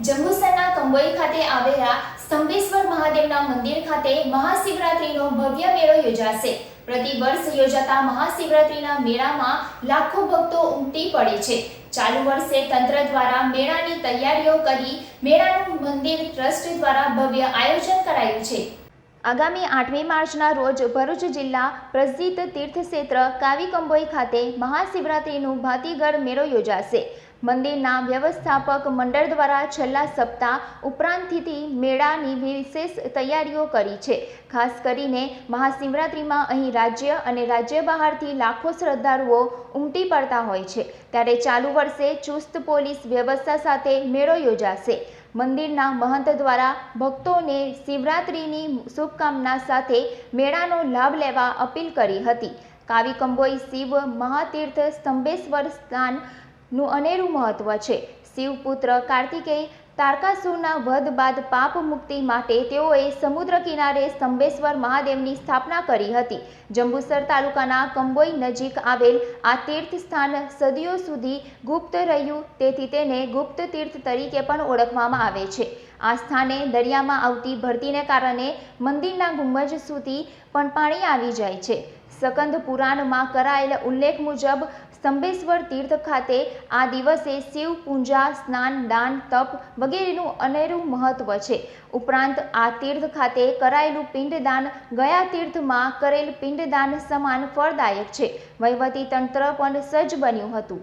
જંબુસરના કંબોઈ ખાતે આવેલા સ્તંભેશ્વર મહાદેવના મંદિર ખાતે મહાશિવરાત્રીનો ભવ્ય મેળો યોજાશે. પ્રતિ વર્ષ યોજાતા મહાશિવરાત્રીના મેળામાં લાખો ભક્તો ઉમટી પડે છે. ચાલુ વર્ષે તંત્ર દ્વારા મેળાની તૈયારીઓ કરી મેળાનું મંદિર ટ્રસ્ટ દ્વારા ભવ્ય આયોજન કરાયું છે. આગામી આઠમી માર્ચના રોજ ભરૂચ જિલ્લા પ્રસિદ્ધ તીર્થક્ષેત્ર કાવી કંબોઈ ખાતે મહાશિવરાત્રિનું ભાતીગઢ મેળો યોજાશે. મંદિરના વ્યવસ્થાપક મંડળ દ્વારા છેલ્લા સપ્તાહ ઉપરાંતથી મેળાની વિશેષ તૈયારીઓ કરી છે. ખાસ કરીને મહાશિવરાત્રિમાં અહીં રાજ્ય અને રાજ્ય બહારથી લાખો શ્રદ્ધાળુઓ ઉમટી પડતા હોય છે. ત્યારે ચાલુ વર્ષે ચુસ્ત પોલીસ વ્યવસ્થા સાથે મેળો યોજાશે. મંદિરના મહંત દ્વારા ભક્તોને શિવરાત્રિની શુભકામના સાથે મેળાનો લાભ લેવા અપીલ કરી હતી. કાવી કંબોઈ શિવ મહાતીર્થ સ્તંભેશ્વર સ્થાનનું અનેરું મહત્વ છે. શિવપુત્ર કાર્તિકેય તારકાસુરના વધ બાદ પાપ મુક્તિ માટે તેઓએ સમુદ્ર કિનારે સ્તંભેશ્વર મહાદેવની સ્થાપના કરી હતી. જંબુસર તાલુકાના કંબોઈ નજીક આવેલ આ તીર્થ સ્થાન સદીઓ સુધી ગુપ્ત રહ્યું, તેથી તેને ગુપ્ત તીર્થ તરીકે પણ ઓળખવામાં આવે છે. આ સ્થાને દરિયામાં આવતી ભરતીને કારણે મંદિરના ગુંબજ સુધી પણ પાણી આવી જાય છે. સ્કંદ પુરાણમાં કરાયેલ ઉલ્લેખ મુજબ સ્તંભેશ્વર તીર્થ ખાતે આ દિવસે શિવ, પૂજા, સ્નાન, દાન, તપ વગેરેનું અનેરું મહત્વ છે. ઉપરાંત આ તીર્થ ખાતે કરાયેલું પિંડદાન ગયા તીર્થમાં કરેલ પિંડદાન સમાન ફળદાયક છે. વહીવટી તંત્ર પણ સજ્જ બન્યું હતું.